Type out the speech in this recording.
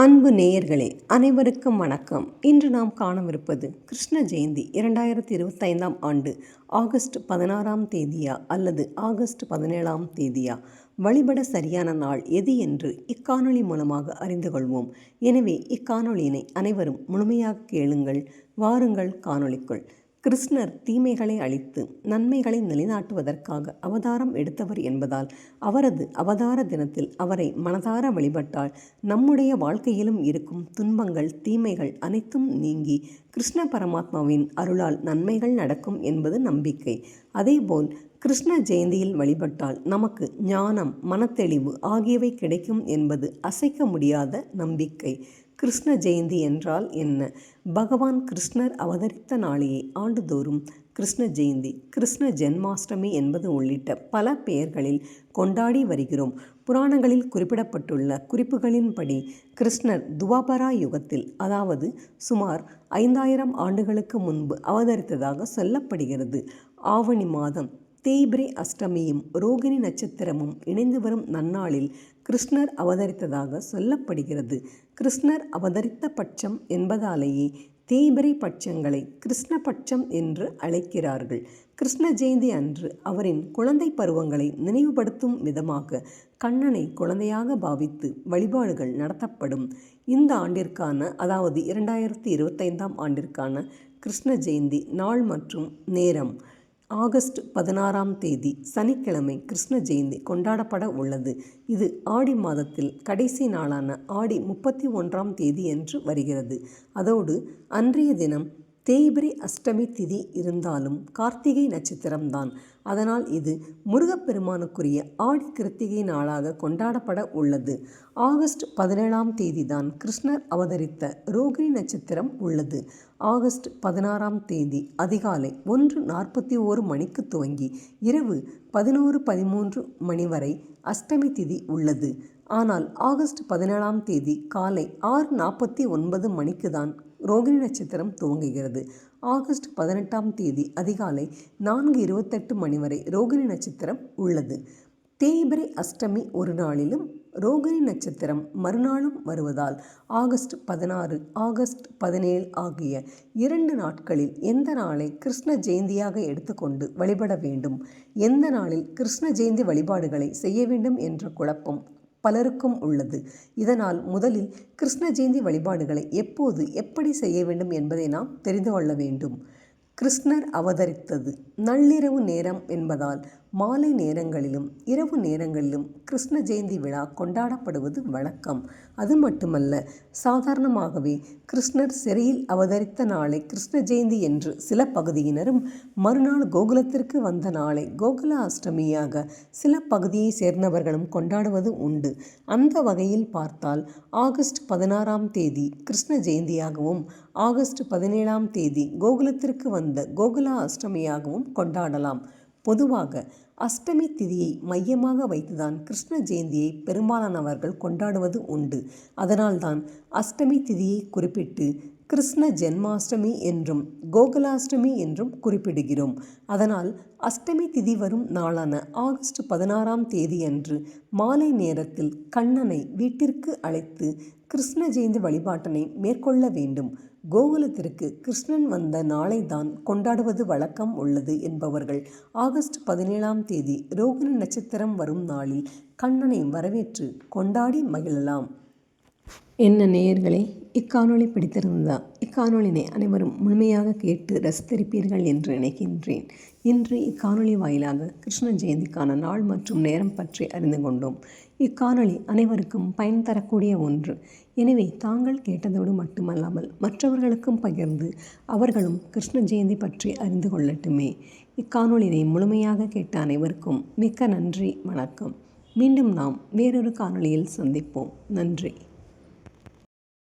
அன்பு நேயர்களே அனைவருக்கும் வணக்கம். இன்று நாம் காணவிருப்பது கிருஷ்ண ஜெயந்தி இரண்டாயிரத்தி இருபத்தைந்தாம் ஆண்டு ஆகஸ்ட் பதினாறாம் தேதியா அல்லது ஆகஸ்ட் பதினேழாம் தேதியா? வழிபட சரியான நாள் எது என்று இக்காணொளி மூலமாக அறிந்து கொள்வோம். எனவே இக்காணொளியினை அனைவரும் முழுமையாக கேளுங்கள் வாருங்கள் காணொளிக்குள். கிருஷ்ணர் தீமைகளை அழித்து நன்மைகளை நிலைநாட்டுவதற்காக அவதாரம் எடுத்தவர் என்பதால் அவரது அவதார தினத்தில் அவரை மனதார வழிபட்டால் நம்முடைய வாழ்க்கையிலும் இருக்கும் துன்பங்கள் தீமைகள் அனைத்தும் நீங்கி கிருஷ்ண பரமாத்மாவின் அருளால் நன்மைகள் நடக்கும் என்பது நம்பிக்கை. அதேபோல் கிருஷ்ண ஜெயந்தியில் வழிபட்டால் நமக்கு ஞானம் மனத்தெளிவு ஆகியவை கிடைக்கும் என்பது அசைக்க முடியாத நம்பிக்கை. கிருஷ்ண ஜெயந்தி என்றால் என்ன? பகவான் கிருஷ்ணர் அவதரித்த நாளையே ஆண்டுதோறும் கிருஷ்ண ஜெயந்தி கிருஷ்ண ஜென்மாஷ்டமி என்பது உள்ளிட்ட பல பெயர்களில் கொண்டாடி வருகிறோம். புராணங்களில் குறிப்பிடப்பட்டுள்ள குறிப்புகளின்படி கிருஷ்ணர் துவாபரா யுகத்தில் அதாவது சுமார் ஐந்தாயிரம் ஆண்டுகளுக்கு முன்பு அவதரித்ததாக சொல்லப்படுகிறது. ஆவணி மாதம் தேய்பிரே அஷ்டமியும் ரோகிணி நட்சத்திரமும் இணைந்து வரும் நன்னாளில் கிருஷ்ணர் அவதரித்ததாக சொல்லப்படுகிறது. கிருஷ்ணர் அவதரித்த பட்சம் என்பதாலேயே தேய்பிரை பட்சங்களை கிருஷ்ணபட்சம் என்று அழைக்கிறார்கள். கிருஷ்ண ஜெயந்தி அன்று அவரின் குழந்தை பருவங்களை நினைவுபடுத்தும் விதமாக கண்ணனை குழந்தையாக பாவித்து வழிபாடுகள் நடத்தப்படும். இந்த ஆண்டிற்கான அதாவது இரண்டாயிரத்தி இருபத்தைந்தாம் ஆண்டிற்கான கிருஷ்ண ஜெயந்தி நாள் மற்றும் நேரம் ஆகஸ்ட் பதினாறாம் தேதி சனிக்கிழமை கிருஷ்ண ஜெயந்தி கொண்டாடப்பட உள்ளது. இது ஆடி மாதத்தில் கடைசி நாளான ஆடி முப்பத்தி ஒன்றாம் தேதி என்று வருகிறது. அதோடு அன்றைய தினம் தேய்பிரி அஷ்டமி திதி இருந்தாலும் கார்த்திகை நட்சத்திரம்தான். அதனால் இது முருகப்பெருமானுக்குரிய ஆடி கிருத்திகை நாளாக கொண்டாடப்பட உள்ளது. ஆகஸ்ட் பதினேழாம் தேதி தான் கிருஷ்ணர் அவதரித்த ரோகிணி நட்சத்திரம் உள்ளது. ஆகஸ்ட் பதினாறாம் தேதி அதிகாலை ஒன்று நாற்பத்தி ஓரு மணிக்கு துவங்கி இரவு பதினோரு பதிமூன்று மணி வரை அஷ்டமி திதி உள்ளது. ஆனால் ஆகஸ்ட் பதினேழாம் தேதி காலை ஆறு நாற்பத்தி ஒன்பது மணிக்கு தான் ரோகிணி நட்சத்திரம் துவங்குகிறது. ஆகஸ்ட் பதினெட்டாம் தேதி அதிகாலை நான்கு இருபத்தெட்டு மணி வரை ரோகிணி நட்சத்திரம் உள்ளது. தேய்பிரை அஷ்டமி ஒரு நாளிலும் ரோகிணி நட்சத்திரம் மறுநாளும் வருவதால் ஆகஸ்ட் பதினாறு ஆகஸ்ட் பதினேழு ஆகிய இரண்டு நாட்களில் எந்த நாளை கிருஷ்ண ஜெயந்தியாக எடுத்துக்கொண்டு வழிபட வேண்டும்? எந்த நாளில் கிருஷ்ண ஜெயந்தி வழிபாடுகளை செய்ய வேண்டும் என்ற குழப்பம் பலருக்கும் உள்ளது. இதனால் முதலில் கிருஷ்ண ஜெயந்தி வழிபாடுகளை எப்போது எப்படி செய்ய வேண்டும் என்பதை நாம் தெரிந்து கொள்ள வேண்டும். கிருஷ்ணர் அவதரித்தது நள்ளிரவு நேரம் என்பதால் மாலை நேரங்களிலும் இரவு நேரங்களிலும் கிருஷ்ண ஜெயந்தி விழா கொண்டாடப்படுவது வழக்கம். அது மட்டுமல்ல சாதாரணமாகவே கிருஷ்ணர் சிறையில் அவதரித்த நாளை கிருஷ்ண ஜெயந்தி என்று சில பகுதியினரும் மறுநாள் கோகுலத்திற்கு வந்த நாளை கோகுல அஷ்டமியாக சில பகுதியை சேர்ந்தவர்களும் கொண்டாடுவது உண்டு. அந்த வகையில் பார்த்தால் ஆகஸ்ட் பதினாறாம் தேதி கிருஷ்ண ஜெயந்தியாகவும் ஆகஸ்ட் பதினேழாம் தேதி கோகுலத்திற்கு வந்த கோகுலா அஷ்டமியாகவும் கொண்டாடலாம். பொதுவாக அஷ்டமி திதியை மையமாக வைத்துதான் கிருஷ்ண ஜெயந்தியை பெரும்பாலானவர்கள் கொண்டாடுவது உண்டு. அதனால்தான் அஷ்டமி திதியை குறிப்பிட்டு கிருஷ்ண ஜென்மாஷ்டமி என்றும் கோகுலாஷ்டமி என்றும் குறிப்பிடுகிறோம். அதனால் அஷ்டமி திதி வரும் நாளான ஆகஸ்ட் பதினாறாம் தேதியன்று மாலை நேரத்தில் கண்ணனை வீட்டிற்கு அழைத்து கிருஷ்ண ஜெயந்தி வழிபாட்டினை மேற்கொள்ள வேண்டும். கோகுலத்திற்கு கிருஷ்ணன் வந்த நாளை தான் கொண்டாடுவது வழக்கம் உள்ளது என்பவர்கள். ஆகஸ்ட் பதினேழாம் தேதி ரோகிணி நட்சத்திரம் வரும் நாளில் கண்ணனை வரவேற்று கொண்டாடி மகிழலாம். என்ன நேயர்களே இக்காணொளி பிடித்திருந்தா இக்காணொலினை அனைவரும் முழுமையாக கேட்டு ரசித்திருப்பீர்கள் என்று நினைக்கின்றேன். இன்று இக்காணொலி வாயிலாக கிருஷ்ண ஜெயந்திக்கான நாள் மற்றும் நேரம் பற்றி அறிந்து கொண்டோம். இக்காணொலி அனைவருக்கும் பயன் தரக்கூடிய ஒன்று. எனவே தாங்கள் கேட்டதோடு மட்டுமல்லாமல் மற்றவர்களுக்கும் பகிர்ந்து அவர்களும் கிருஷ்ண ஜெயந்தி பற்றி அறிந்து கொள்ளட்டுமே. இக்காணொலினை முழுமையாக கேட்ட அனைவருக்கும் மிக்க நன்றி வணக்கம். மீண்டும் நாம் வேறொரு காணொளியில் சந்திப்போம். நன்றி.